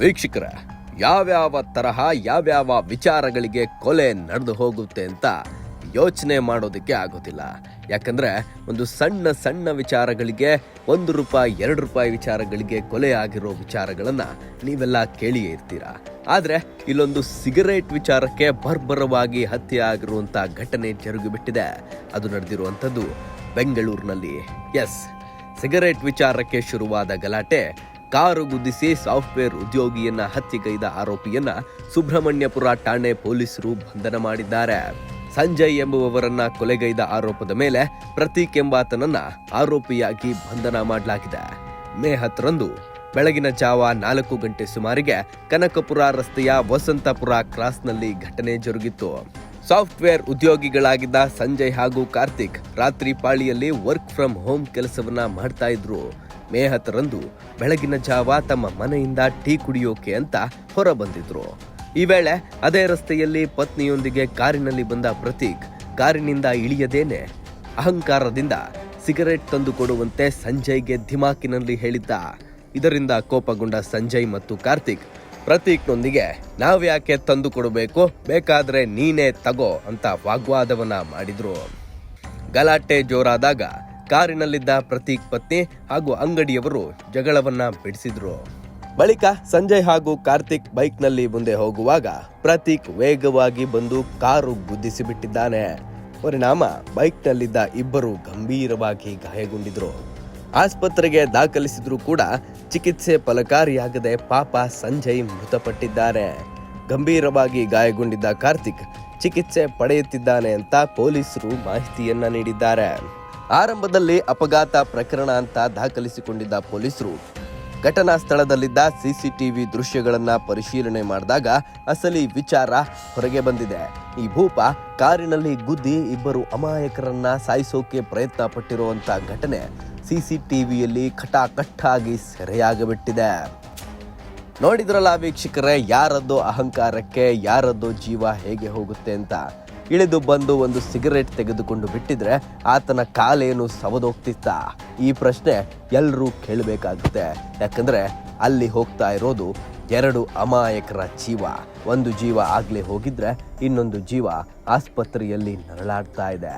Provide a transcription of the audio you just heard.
ವೀಕ್ಷಕರ, ಯಾವ್ಯಾವ ತರಹ, ಯಾವ್ಯಾವ ವಿಚಾರಗಳಿಗೆ ಕೊಲೆ ನಡೆದು ಹೋಗುತ್ತೆ ಅಂತ ಯೋಚನೆ ಮಾಡೋದಕ್ಕೆ ಆಗೋದಿಲ್ಲ. ಯಾಕಂದ್ರೆ ಒಂದು ಸಣ್ಣ ಸಣ್ಣ ವಿಚಾರಗಳಿಗೆ, ಒಂದು ರೂಪಾಯಿ, ಎರಡು ರೂಪಾಯಿ ವಿಚಾರಗಳಿಗೆ ಕೊಲೆ ಆಗಿರೋ ವಿಚಾರಗಳನ್ನ ನೀವೆಲ್ಲ ಕೇಳಿಯೇ ಇರ್ತೀರಾ? ಆದ್ರೆ ಇಲ್ಲೊಂದು ಸಿಗರೇಟ್ ವಿಚಾರಕ್ಕೆ ಬರ್ಬರವಾಗಿ ಹತ್ಯೆ ಆಗಿರುವಂತ ಘಟನೆ ಜರುಗಿಬಿಟ್ಟಿದೆ. ಅದು ನಡೆದಿರುವಂಥದ್ದು ಬೆಂಗಳೂರಿನಲ್ಲಿ. ಎಸ್, ಸಿಗರೇಟ್ ವಿಚಾರಕ್ಕೆ ಶುರುವಾದ ಗಲಾಟೆ ಕಾರು ಗುದ್ದಿಸಿ ಸಾಫ್ಟ್ವೇರ್ ಉದ್ಯೋಗಿಯನ್ನ ಹತ್ಯೆಗೈದ ಆರೋಪಿಯನ್ನ ಸುಬ್ರಹ್ಮಣ್ಯಪುರ ಠಾಣೆ ಪೊಲೀಸರು ಬಂಧನ ಮಾಡಿದ್ದಾರೆ. ಸಂಜಯ್ ಎಂಬುವವರನ್ನ ಕೊಲೆಗೈದ ಆರೋಪದ ಮೇಲೆ ಪ್ರತೀಕ್ ಎಂಬಾತನನ್ನ ಆರೋಪಿಯಾಗಿ ಬಂಧನ ಮಾಡಲಾಗಿದೆ. ಮೇ ಹತ್ತರಂದು ಬೆಳಗಿನ ಜಾವ ನಾಲ್ಕು ಗಂಟೆ ಸುಮಾರಿಗೆ ಕನಕಪುರ ರಸ್ತೆಯ ವಸಂತಪುರ ಕ್ರಾಸ್ನಲ್ಲಿ ಘಟನೆ ಜರುಗಿತ್ತು. ಸಾಫ್ಟ್ವೇರ್ ಉದ್ಯೋಗಿಗಳಾಗಿದ್ದ ಸಂಜಯ್ ಹಾಗೂ ಕಾರ್ತಿಕ್ ರಾತ್ರಿ ಪಾಳಿಯಲ್ಲಿ ವರ್ಕ್ ಫ್ರಮ್ ಹೋಮ್ ಕೆಲಸವನ್ನ ಮಾಡ್ತಾ ಇದ್ರು. ಮೇ ಹತ್ತರಂದು ಬೆಳಗಿನ ಜಾವ ತಮ್ಮ ಮನೆಯಿಂದ ಟೀ ಕುಡಿಯೋಕೆ ಅಂತ ಹೊರಬಂದಿದ್ರು. ಈ ವೇಳೆ ಅದೇ ರಸ್ತೆಯಲ್ಲಿ ಪತ್ನಿಯೊಂದಿಗೆ ಕಾರಿನಲ್ಲಿ ಬಂದ ಪ್ರತೀಕ್ ಕಾರಿನಿಂದ ಇಳಿಯದೇನೆ ಅಹಂಕಾರದಿಂದ ಸಿಗರೆಟ್ ತಂದು ಕೊಡುವಂತೆ ಸಂಜಯ್ಗೆ ಧಿಮಾಕಿನಲ್ಲಿ ಹೇಳಿದ್ದ. ಇದರಿಂದ ಕೋಪಗೊಂಡ ಸಂಜಯ್ ಮತ್ತು ಕಾರ್ತಿಕ್, ಪ್ರತೀಕ್ನೊಂದಿಗೆ ನಾವ್ಯಾಕೆ ತಂದು ಕೊಡಬೇಕು, ಬೇಕಾದ್ರೆ ನೀನೇ ತಗೋ ಅಂತ ವಾಗ್ವಾದವನ್ನ ಮಾಡಿದ್ರು. ಗಲಾಟೆ ಜೋರಾದಾಗ ಕಾರಿನಲ್ಲಿದ್ದ ಪ್ರತೀಕ್ ಪತ್ನಿ ಹಾಗೂ ಅಂಗಡಿಯವರು ಜಗಳವನ್ನ ಬಿಡಿಸಿದ್ರು. ಬಳಿಕ ಸಂಜಯ್ ಹಾಗೂ ಕಾರ್ತಿಕ್ ಬೈಕ್ನಲ್ಲಿ ಮುಂದೆ ಹೋಗುವಾಗ ಪ್ರತೀಕ್ ವೇಗವಾಗಿ ಬಂದು ಕಾರು ಗುದ್ದಿಸಿ ಬಿಟ್ಟಿದ್ದಾನೆ ಪರಿಣಾಮ ಬೈಕ್ನಲ್ಲಿದ್ದ ಇಬ್ಬರು ಗಂಭೀರವಾಗಿ ಗಾಯಗೊಂಡಿದ್ರು. ಆಸ್ಪತ್ರೆಗೆ ದಾಖಲಿಸಿದ್ರು ಕೂಡ ಚಿಕಿತ್ಸೆ ಫಲಕಾರಿಯಾಗದೆ ಪಾಪ ಸಂಜಯ್ ಮೃತಪಟ್ಟಿದ್ದಾರೆ ಗಂಭೀರವಾಗಿ ಗಾಯಗೊಂಡಿದ್ದ ಕಾರ್ತಿಕ್ ಚಿಕಿತ್ಸೆ ಪಡೆಯುತ್ತಿದ್ದಾನೆ ಅಂತ ಪೊಲೀಸರು ಮಾಹಿತಿಯನ್ನ ನೀಡಿದ್ದಾರೆ. ಆರಂಭದಲ್ಲಿ ಅಪಘಾತ ಪ್ರಕರಣ ಅಂತ ದಾಖಲಿಸಿಕೊಂಡಿದ್ದ ಪೊಲೀಸರು. ಘಟನಾ ಸ್ಥಳದಲ್ಲಿದ್ದ ಸಿಸಿಟಿವಿ ದೃಶ್ಯಗಳನ್ನು ಪರಿಶೀಲನೆ ಮಾಡಿದಾಗ ಅಸಲಿ ವಿಚಾರ ಹೊರಗೆ ಬಂದಿದೆ. ಈ ಭೂಪ ಕಾರಿನಲ್ಲಿ ಗುದ್ದಿ ಇಬ್ಬರು ಅಮಾಯಕರನ್ನ ಸಾಯಿಸೋಕೆ ಪ್ರಯತ್ನ ಪಟ್ಟಿರುವಂತ ಘಟನೆ ಸಿಸಿಟಿವಿಯಲ್ಲಿ ಕಟಾಕಟ್ಟಾಗಿ ಸೆರೆಯಾಗಬಿಟ್ಟಿದೆ. ನೋಡಿದ್ರಲ್ಲ ವೀಕ್ಷಕರೇ, ಯಾರದ್ದು ಅಹಂಕಾರಕ್ಕೆ, ಯಾರದ್ದು ಜೀವ ಹೇಗೆ ಹೋಗುತ್ತೆ ಅಂತ. ಇಳಿದು ಬಂದು ಒಂದು ಸಿಗರೇಟ್ ತೆಗೆದುಕೊಂಡು ಬಿಟ್ಟಿದ್ರೆ ಆತನ ಕಾಲೇನು ಸವದೋಗ್ತಿತ್ತ? ಈ ಪ್ರಶ್ನೆ ಎಲ್ಲರೂ ಕೇಳಬೇಕಾಗುತ್ತೆ. ಯಾಕಂದ್ರೆ ಅಲ್ಲಿ ಹೋಗ್ತಾ ಇರೋದು ಎರಡು ಅಮಾಯಕರ ಜೀವ. ಒಂದು ಜೀವ ಆಗಲೇ ಹೋಗಿದ್ರೆ ಇನ್ನೊಂದು ಜೀವ ಆಸ್ಪತ್ರೆಯಲ್ಲಿ ನರಳಾಡ್ತಾ ಇದೆ.